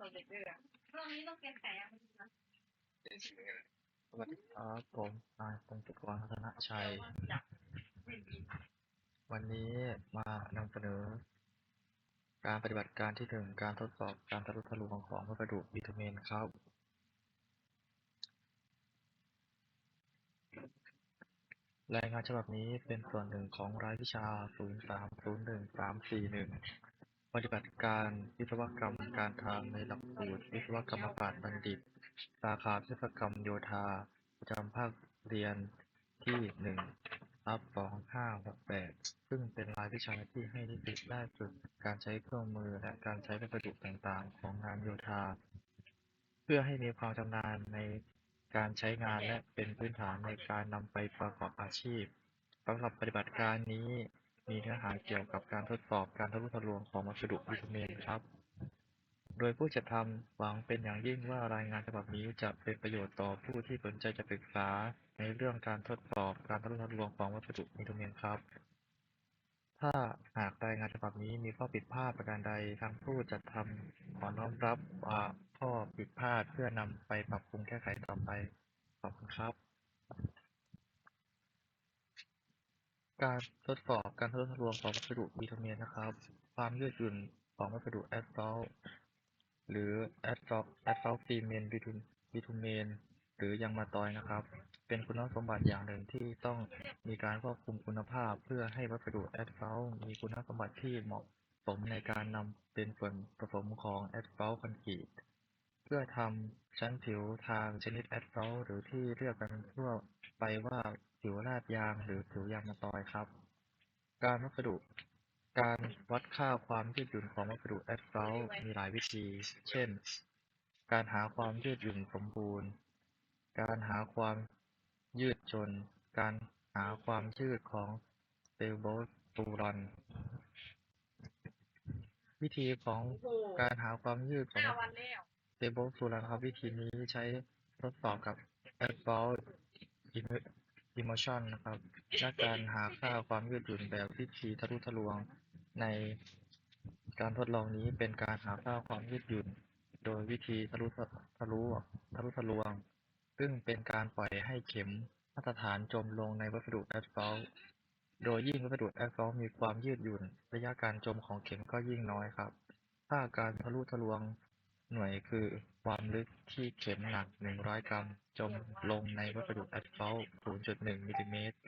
สำเร็จด้วยอะรอบนี้ต้องเกณฑ์แขกเป็นสิ่งนี้สวัสดีครับผมนายพงศกรพัฒนชัยวันนี้มานำเสนอ การปฏิบัติการที่หนึ่งการทดสอบการทะลุทะลวงของวัสดุบิทูเมนครับรายงานฉบับนี้เป็นส่วนหนึ่งของรายวิชา 0301341 ปฏิบัติการวิศวกรรมการทางในหลักสูตรวิศวกรรมศาสตร์บัณฑิต สาขาวิศวกรรมโยธาประจำภาคเรียนที่หนึ่งรับสองห้าหกแปดซึ่งเป็นรายวิชาที่ให้นิสิตได้ฝึกการใช้เครื่องมือและการใช้วัสดุต่างๆ ของงานโยธา เพื่อให้มีความชำนาญในการใช้งานและเป็นพื้นฐานในการนำไปประกอบอาชีพสำหรับปฏิบัติการนี้ มีเนื้อหาเกี่ยวกับการทดสอบการทะลุทะลวงของวัสดุบิทูเมครับ โดยผู้จัดทำหวังเป็นอย่างยิ่งว่ารายงานฉบับนี้จะเป็นประโยชน์ต่อผู้ที่สนใจจะศึกษาในเรื่องการทดสอบการทะลุทะลวงของวัสดุบิทูเมครับ ถ้าหากรายงานฉบับนี้มีข้อผิดพลาดประการใดทางผู้จัดทำขอน้อมรับข้อผิดพลาดเพื่อนำไปปรับปรุงแก้ไขต่อไปขอบคุณครับ การทดสอบการทะลุทะลวงของวัสดุบิทูเมนนะครับ ความยืดหยุ่นของวัสดุแอสฟัลหรือแอสฟัลแอสฟัลซีเมนบิทูบิทูเมนหรือยางมาตอยนะครับ เป็นคุณสมบัติอย่างหนึ่งที่ต้องมีการควบคุมคุณภาพ เพื่อให้วัสดุแอสฟัลมีคุณสมบัติที่เหมาะสมในการนำเป็นส่วนผสมของแอสฟัลคอนกรีตเพื่อทำชั้นผิวทางชนิดแอสฟัลหรือที่เรียกกันทั่ว ไปว่าผิวลาดยางหรือผิวยางมะตอยครับ การวัสดุ การวัดค่าความยืดหยุ่นของวัสดุแอสฟัลต์มีหลายวิธี เช่น การหาความยืดหยุ่นสมบูรณ์ การหาความยืดจน การหาความยืดของเซลโบตูรอนวิธีของการหาความยืดของห้าวันแล้วเซเบิลซูรันครับ วิธีนี้ใช้ทดสอบกับ Asphalt Immersion นะครับ และการหาค่าความยืดหยุ่นแบบวิธีทะลุทะลวง ในการทดลองนี้เป็นการหาค่าความยืดหยุ่น โดยวิธีทะลุทะลุทะลุทะลวง ซึ่งเป็นการปล่อยให้เข็มมาตรฐานจมลงในวัสดุแอสฟัลต์โดยยิ่งวัสดุแอสฟัลต์มีความยืดหยุ่น ระยะการจมของเข็มก็ยิ่งน้อยครับ ถ้าการทะลุทะลวง หน่วยคือ ความลึกที่เข็มหนัก 100 กรัม จมลงในวัสดุแอสฟัลต์0.1มิลลิเมตร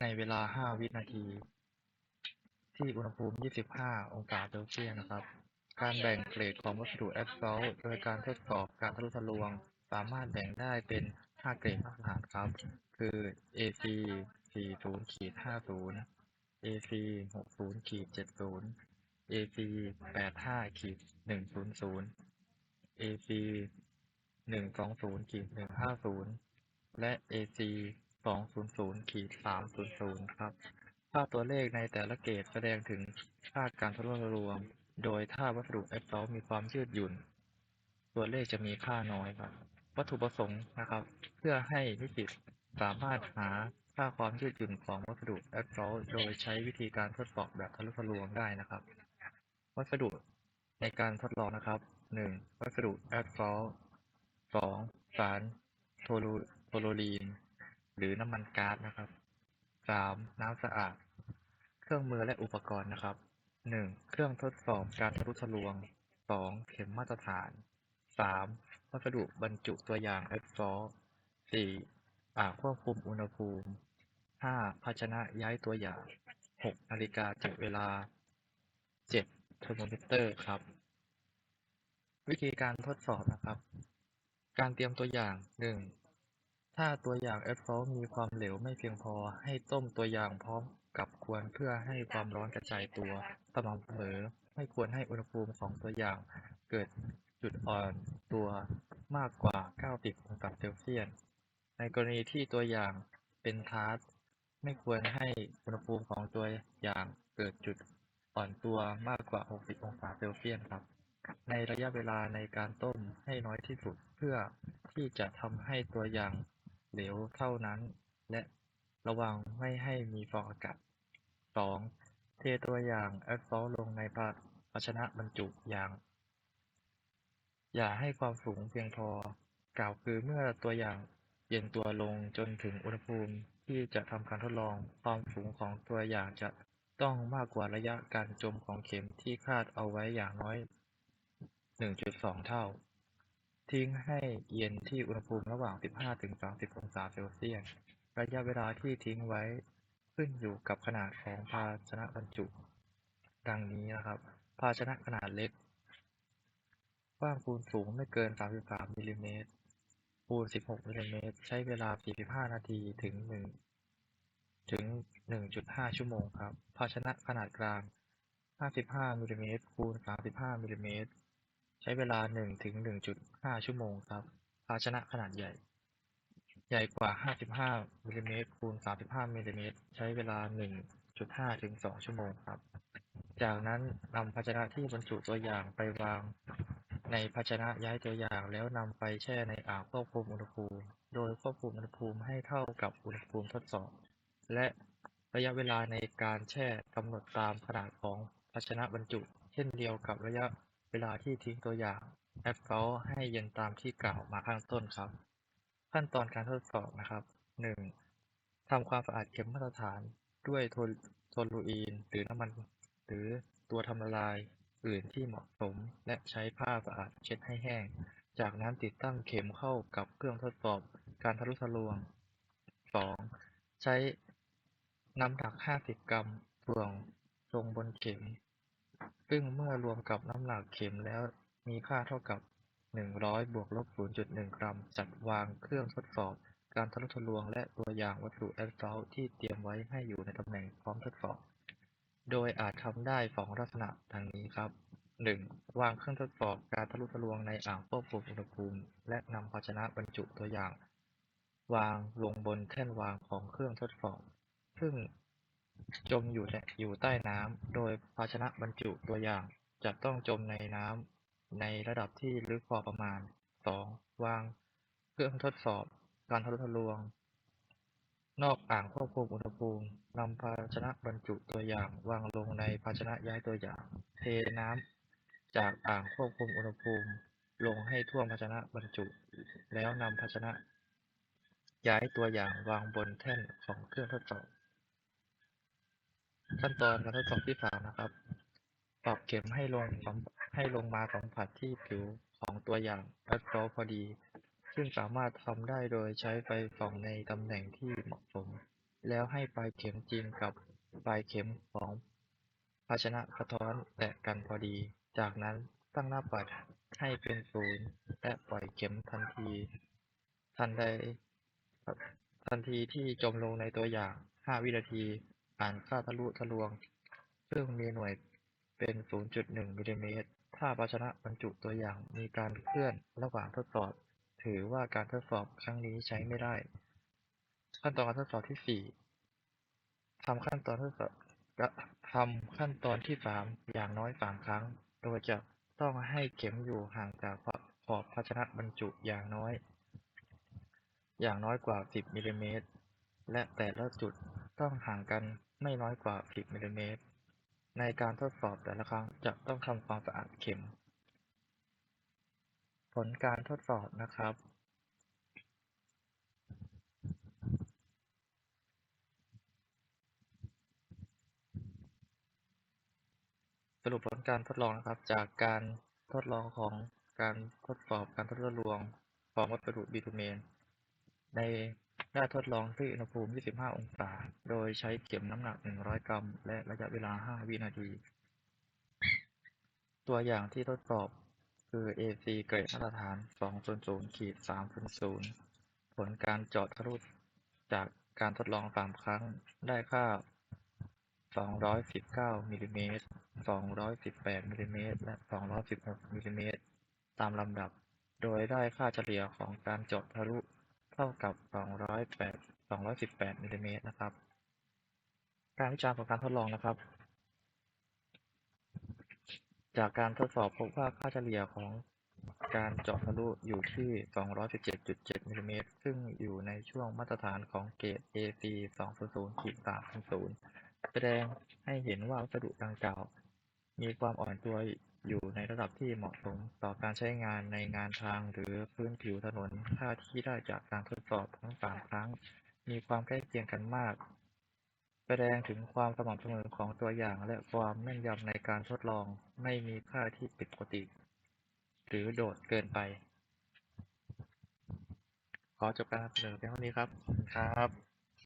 ในเวลา 5 วินาที ที่อุณหภูมิ 25 องศาเซลเซียสนะครับ การแบ่งเกรดของวัสดุแอสฟัลต์โดยการทดสอบการทะลุทะลวง สามารถแบ่งได้เป็น 5 เกรดมาตรฐานครับ คือ AC 40-50 AC 60-70 AC แปดห้าขีดหนึ่งศูนย์ศูนย์ AC หนึ่งสองศูนย์ขีดหนึ่งห้าศูนย์และ AC สองศูนย์ศูนย์ขีดสามศูนย์ศูนย์ครับ ค่าตัวเลขในแต่ละเกรดแสดงถึงค่าการทะลุทะลวงโดยถ้าวัสดุแอสฟัลต์มีความยืดหยุ่น ตัวเลขจะมีค่าน้อยครับ วัตถุประสงค์นะครับ เพื่อให้นิสิตสามารถหาค่าความยืดหยุ่นของวัสดุแอสฟัลต์โดยใช้วิธีการทดสอบแบบทะลุทะลวงได้นะครับ วัสดุในการทดลองนะครับหนึ่งวัสดุแอสฟัลต์สองสารโทลูโทโลลีน หรือน้ำมันก๊าซนะครับสามน้ำสะอาด เครื่องมือและอุปกรณ์นะครับหนึ่งเครื่องทดสอบการทะลุทะลวงสองเข็มมาตรฐานสามวัสดุบรรจุตัวอย่างแอสฟัลต์สี่อ่างควบคุมอุณหภูมิห้าภาชนะย้ายตัวอย่างหกนาฬิกาจับเวลาเจ็ด เทอร์โมมิเตอร์ครับ วิธีการทดสอบนะครับ การเตรียมตัวอย่างหนึ่งถ้าตัวอย่างแอสฟัลต์มีความเหลวไม่เพียงพอให้ต้มตัวอย่างพร้อมกับควรเพื่อให้ความร้อนกระจายตัวสม่ำเสมอไม่ควรให้อุณหภูมิของตัวอย่างเกิดจุดอ่อนตัวมากกว่า 90 องศาเซลเซียส ในกรณีที่ตัวอย่างเป็นทาร์ตไม่ควรให้อุณหภูมิของตัวอย่างเกิดจุด อ่อนตัวมากกว่า 60 องศาเซลเซียสครับ ในระยะเวลาในการต้มให้น้อยที่สุดเพื่อที่จะทำให้ตัวอย่างเหลวเท่านั้น และระวังไม่ให้มีฟองอากาศ 2. เทตัวอย่างแอสฟัลต์ลงในภาชนะบรรจุอย่าง อย่าให้ความสูงเพียงพอ กล่าวคือเมื่อตัวอย่างเย็นตัวลงจนถึงอุณหภูมิที่จะทำการทดลองความสูงของตัวอย่างจะ ต้องมากกว่าระยะการจมของเข็มที่คาดเอาไว้อย่างน้อย 1.2 เท่า ทิ้งให้เย็นที่อุณหภูมิระหว่าง 15-30 องศาเซลเซียส ระยะเวลาที่ทิ้งไว้ขึ้นอยู่กับขนาดของภาชนะบรรจุ ดังนี้นะครับ ภาชนะขนาดเล็ก กว้างคูณสูงไม่เกิน 33มิลลิเมตรคูณ16มิลลิเมตรใช้เวลา 45 นาทีถึง 1 ถึง 1.5 ชั่วโมงครับ ภาชนะขนาดกลาง 55มิลลิเมตรคูณ35มิลลิเมตรใช้เวลา1ถึง1.5 ชั่วโมงครับ ภาชนะขนาดใหญ่ ใหญ่กว่า 55มิลลิเมตรคูณ35มิลลิเมตรใช้เวลา 1.5 ถึง 2 ชั่วโมงครับ จากนั้นนำภาชนะที่บรรจุตัวอย่างไปวางในภาชนะย้ายตัวอย่างแล้วนำไปแช่ในอ่างควบคุมอุณหภูมิ โดยควบคุมอุณหภูมิให้เท่ากับอุณหภูมิทดสอบ และระยะเวลาในการแช่กำหนดตามขนาดของภาชนะบรรจุ เช่นเดียวกับระยะเวลาที่ทิ้งตัวอย่างแอปเปิลให้เย็นตามที่กล่าวมาข้างต้นครับ ขั้นตอนการทดสอบนะครับ 1. ทำความสะอาดเข็มมาตรฐานด้วยโทนโทลูอีน หรือน้ำมัน หรือตัวทำละลายอื่นที่เหมาะสม และใช้ผ้าสะอาดเช็ดให้แห้ง จากนั้นติดตั้งเข็มเข้ากับเครื่องทดสอบการทะลุทะลวง 2. ใช้ น้ำหนัก50กรัม ถ่วงลงบนเข็ม ซึ่งเมื่อรวมกับน้ำหนักเข็มแล้วมีค่าเท่ากับ100บวกลบ0.1กรัม จัดวางเครื่องทดสอบการทะลุทะลวงและตัวอย่างวัตถุแอสฟัลที่เตรียมไว้ให้อยู่ในตำแหน่งพร้อมทดสอบ โดยอาจทำได้สองลักษณะดังนี้ครับ 1. วางเครื่องทดสอบการทะลุทะลวงในอ่างควบคุมอุณหภูมิ และนำภาชนะบรรจุตัวอย่าง วางลงบนแท่นวางของเครื่องทดสอบ ซึ่งจมอยู่ในอยู่ใต้น้ำ โดยภาชนะบรรจุตัวอย่างจะต้องจมในน้ำในระดับที่ลึกพอประมาณ 2. วางเครื่องทดสอบการทะลุทะลวง นอกอ่างควบคุมอุณหภูมินำภาชนะบรรจุตัวอย่างวางลงในภาชนะย้ายตัวอย่าง เทน้ำจากอ่างควบคุมอุณหภูมิ ลงให้ท่วมภาชนะบรรจุ แล้วนำภาชนะ ย้ายตัวอย่างวางบนแท่นของเครื่องทดสอบ ขั้นตอนการทดสอบที่สามนะครับปรับเข็มให้ลงให้ลงมาสัมผัสที่ผิวของตัวอย่างแอสฟัลต์พอดี ซึ่งสามารถทำได้โดยใช้ไฟส่องในตำแหน่งที่เหมาะสม แล้วให้ปลายเข็มจิ้มกับปลายเข็มของภาชนะสะท้อนแตะกันพอดี จากนั้นตั้งหน้าปัดให้เป็นศูนย์และปล่อยเข็มทันที ทันใดทันทีที่จมลงในตัวอย่าง 5 วินาที อ่านค่าทะลุทะลวง ซึ่งมีหน่วยเป็น 0.1มิลลิเมตร ถ้าภาชนะบรรจุตัวอย่างมีการเคลื่อนระหว่างทดสอบ ถือว่าการทดสอบครั้งนี้ใช้ไม่ได้ ขั้นตอนการทดสอบที่ 4ทำขั้นตอนทดสอบทำขั้นตอนที่ 3 อย่างน้อย 3 ครั้ง โดยจะต้องให้เข็มอยู่ห่างจากขอบภาชนะบรรจุอย่างน้อย อย่างน้อยกว่า 10มิลลิเมตร และแต่ละจุด ต้องห่างกันไม่น้อยกว่า 10มิลลิเมตร ในการทดสอบแต่ละครั้งจะต้องทำความสะอาดเข็ม ผลการทดสอบนะครับ สรุปผลการทดลองนะครับ จากการทดลองของการทดสอบการทดลวงของวัสดุบิทูเมน ใน ได้ทดลองที่อุณหภูมิ 25 องศา โดยใช้เข็มน้ำหนัก 100 กรัม และระยะเวลา 5 วินาที ตัวอย่างที่ทดสอบคือ AC เกรดมาตรฐาน 200ขีด300 ผลการเจาะทะลุจากการทดลอง 3 ครั้ง ได้ค่า 219มิลลิเมตร218มิลลิเมตรและ 216มิลลิเมตรตามลำดับ โดยได้ค่าเฉลี่ยของการเจาะทะลุ เท่ากับ 208 218มิลลิเมตรนะครับ การวิจารณ์ของการทดลองนะครับ จากการทดสอบพบว่าค่าเฉลี่ยของการเจาะทะลุอยู่ที่ 217.7มิลลิเมตรซึ่งอยู่ในช่วงมาตรฐานของเกรด AC 200-300 แสดงให้เห็นว่าวัสดุดังกล่าว มีความอ่อนตัว อยู่ในระดับที่เหมาะสมต่อการใช้งานในงานทางหรือพื้นผิวถนนค่าที่ได้จากการทดสอบทั้งสามครั้ง มีความใกล้เคียงกันมาก แสดงถึงความสม่ำเสมอของตัวอย่างและความแม่นยำในการทดลองไม่มีค่าที่ผิดปกติ หรือโดดเกินไป ขอจบการนำเสนอเพียงเท่านี้ครับครับ